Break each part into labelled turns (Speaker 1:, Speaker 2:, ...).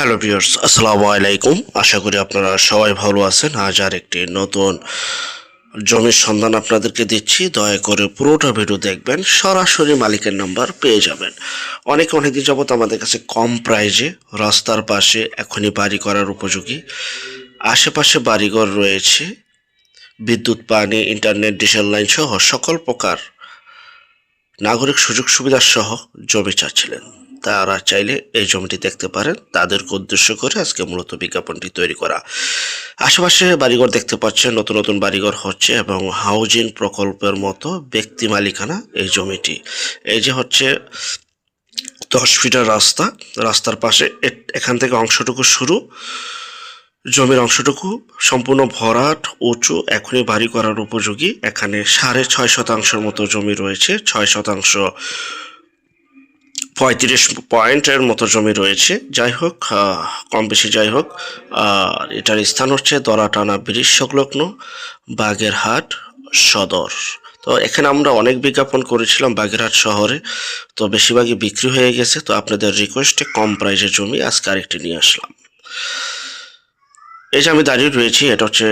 Speaker 1: Hello viewers, আসসালামু আলাইকুম। আশা করি আপনারা সবাই ভালো আছেন। আজ আর একটি নতুন জমির সন্ধান আপনাদেরকে দিচ্ছি। দয়া করে পুরোটা ভিডিও দেখবেন, সরাসরি মালিকের নাম্বার পেয়ে যাবেন। অনেক অনেকদিন যাবত আমাদের কাছে কম প্রাইজে রাস্তার পাশে এখনই বাড়ি করার উপযোগী। আশেপাশে বাড়িঘর রয়েছে, বিদ্যুৎ, পানি, ইন্টারনেট, ডিজেল লাইন সহ সকল প্রকার নাগরিক সুযোগ সুবিধা সহ জমি চাচ্ছিলেন। তারা চাইলে এই জমিটি দেখতে পারেন। তাদেরকে উদ্দেশ্য করে আজকে মূলত বিজ্ঞাপনটি তৈরি করা। আশেপাশে বাড়িঘর দেখতে পাচ্ছেন, নতুন নতুন বাড়িঘর হচ্ছে এবং হাউজিং প্রকল্পের মতো ব্যক্তি মালিকানা এই জমিটি। এই যে হচ্ছে দশ ফিটের রাস্তা, রাস্তার পাশে এখান থেকে অংশটুকু শুরু। জমির অংশটুকু সম্পূর্ণ ভরাট, উঁচু, এখনই বাড়ি করার উপযোগী। এখানে সাড়ে ছয় শতাংশের মতো জমি রয়েছে, ছয় শতাংশ পঁয়ত্রিশ পয়েন্টের মতো জমি রয়েছে। যাই হোক কম বেশি যাই হোক, আর এটার স্থান হচ্ছে দরাটানা ব্রিজ সংলগ্ন বাগেরহাট সদর। তো এখানে আমরা অনেক বিজ্ঞাপন করেছিলাম বাগেরহাট শহরে, তো বেশিরভাগই বিক্রি হয়ে গেছে। তো আপনাদের রিকোয়েস্টে কম প্রাইজের জমি আজকে আরেকটি নিয়ে আসলাম। এই যে আমি দাঁড়িয়ে রয়েছি, এটা হচ্ছে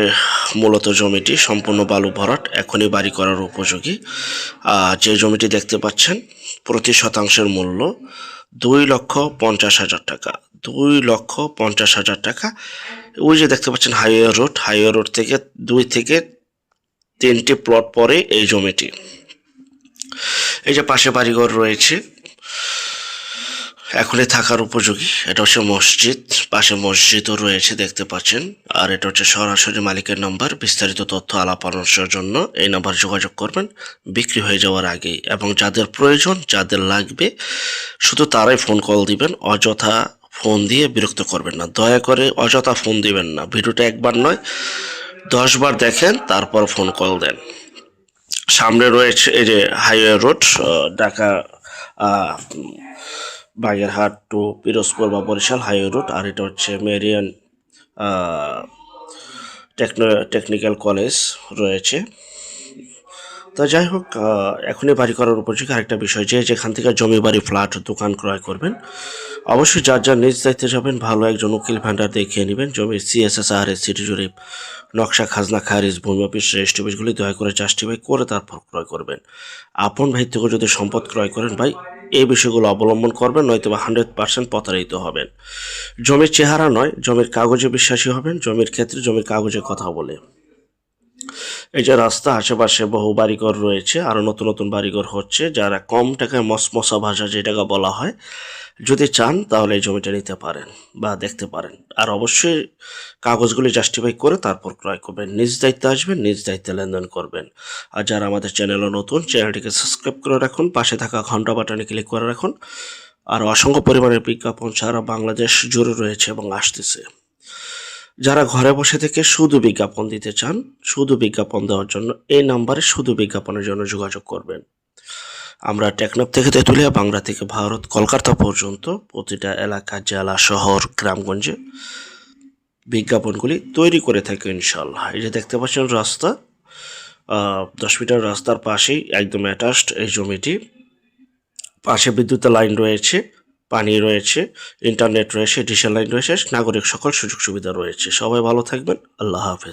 Speaker 1: মূলত জমিটি, সম্পূর্ণ বালু ভরাট, এখনই বাড়ি করার উপযোগী। যে জমিটি দেখতে পাচ্ছেন প্রতি শতাংশের মূল্য দুই লক্ষ পঞ্চাশ হাজার টাকা। দুই লক্ষ পঞ্চাশ হাজার টাকা। ওই যে দেখতে পাচ্ছেন হাইওয়ে রোড। হাইওয়ে রোড থেকে দুই থেকে তিনটি প্লট পরে এই জমিটি। এই যে পাশে বাড়িঘর রয়েছে। এখনই থাকার উপযোগী। এটা হচ্ছে মসজিদ। পাশে মসজিদও রয়েছে, দেখতে পাচ্ছেন। আর এটা হচ্ছে সরাসরি মালিকের নাম্বার। বিস্তারিত তথ্য আলাপ আলোচনার জন্য এই নাম্বার যোগাযোগ করবেন। বিক্রি হয়ে যাওয়ার আগেই এবং যাদের প্রয়োজন, যাদের লাগবে, শুধু তারাই ফোন কল দিবেন। অযথা ফোন দিয়ে বিরক্ত করবেন না। দয়া করে অযথা ফোন দিবেন না। ভিডিওটা একবার নয় দশবার দেখেন, তারপর ফোন কল দেন। সামনে রয়েছে এই যে highway road Dhaka Bagerhat to Pirojpur বা বরিশাল হাইওয়ে রোড আর এটা হচ্ছে মেরিয়ান টেকনো টেকনিক্যাল কলেজ রয়েছে। তো যাই হোক এখনই বাড়ি করার উপযোগী আরেকটা বিষয় যে যেখান থেকে জমি বাড়ি ফ্ল্যাট দোকান ক্রয় করবেন, অবশ্যই যার যার নিজ দায়িত্বে যাবেন, ভালো একজন উকিল ভান্ডার দেখিয়ে নেবেন। জমির সিএসএস আর এস সিটি জরিপ নকশা, খাজনা, খারিজ, ভূমি অফিস রেজিস্ট্রি অফিসগুলি দয়া করে জাস্টিফাই করে তারপর ক্রয় করবেন। আপন ভাই থেকে যদি সম্পদ ক্রয় করেন ভাই এই বিষয়গুলো অবলম্বন করবেন নয়তো বা হান্ড্রেড পার্সেন্ট প্রতারিত হবেন। জমির চেহারা নয়, জমির কাগজে বিশ্বাসী হবেন, জমির ক্ষেত্রে জমির কাগজে কথা বলে। এই যে রাস্তা আশেপাশে বহু বাড়িঘর রয়েছে আরও নতুন নতুন বাড়িঘর হচ্ছে, যারা কম টাকায় মসমসা ভাষা যেটাকে বলা হয়, যদি চান তাহলে এই জমিটা নিতে পারেন বা দেখতে পারেন। আর অবশ্যই কাগজগুলি জাস্টিফাই করে তারপর ক্রয় করবেন। নিজ দায়িত্বে আসবেন, নিজ দায়িত্বে লেনদেন করবেন। আর যারা আমাদের চ্যানেলও নতুন চ্যানেলটিকে সাবস্ক্রাইব করে রাখুন, পাশে থাকা ঘণ্টা বাটনে ক্লিক করে রাখুন। আর অসংখ্য পরিমাণের বিজ্ঞাপন সারা বাংলাদেশ জুড়ে রয়েছে এবং আসতেছে। যারা ঘরে বসে থেকে শুধু বিজ্ঞাপন দিতে চান, শুধু বিজ্ঞাপন দেওয়ার জন্য এই নাম্বারে শুধু বিজ্ঞাপনের জন্য যোগাযোগ করবেন। আমরা টেকনাফ থেকে তেঁতুলিয়া, বাংলা থেকে ভারত, কলকাতা পর্যন্ত প্রতিটা এলাকা, জেলা, শহর, গ্রামগঞ্জে বিজ্ঞাপনগুলি তৈরি করে থাকি ইনশাল্লাহ এই যে দেখতে পাচ্ছেন রাস্তা দশ মিটার রাস্তার পাশেই একদম অ্যাটাচড এই জমিটি। পাশে বিদ্যুতের লাইন রয়েছে। পানি রয়েছে ইন্টারনেট রয়েছে ডিশেল লাইন রয়েছে, নাগরিক সকল সুযোগ সুবিধা রয়েছে। সবাই ভালো থাকবেন, আল্লাহ হাফেজ।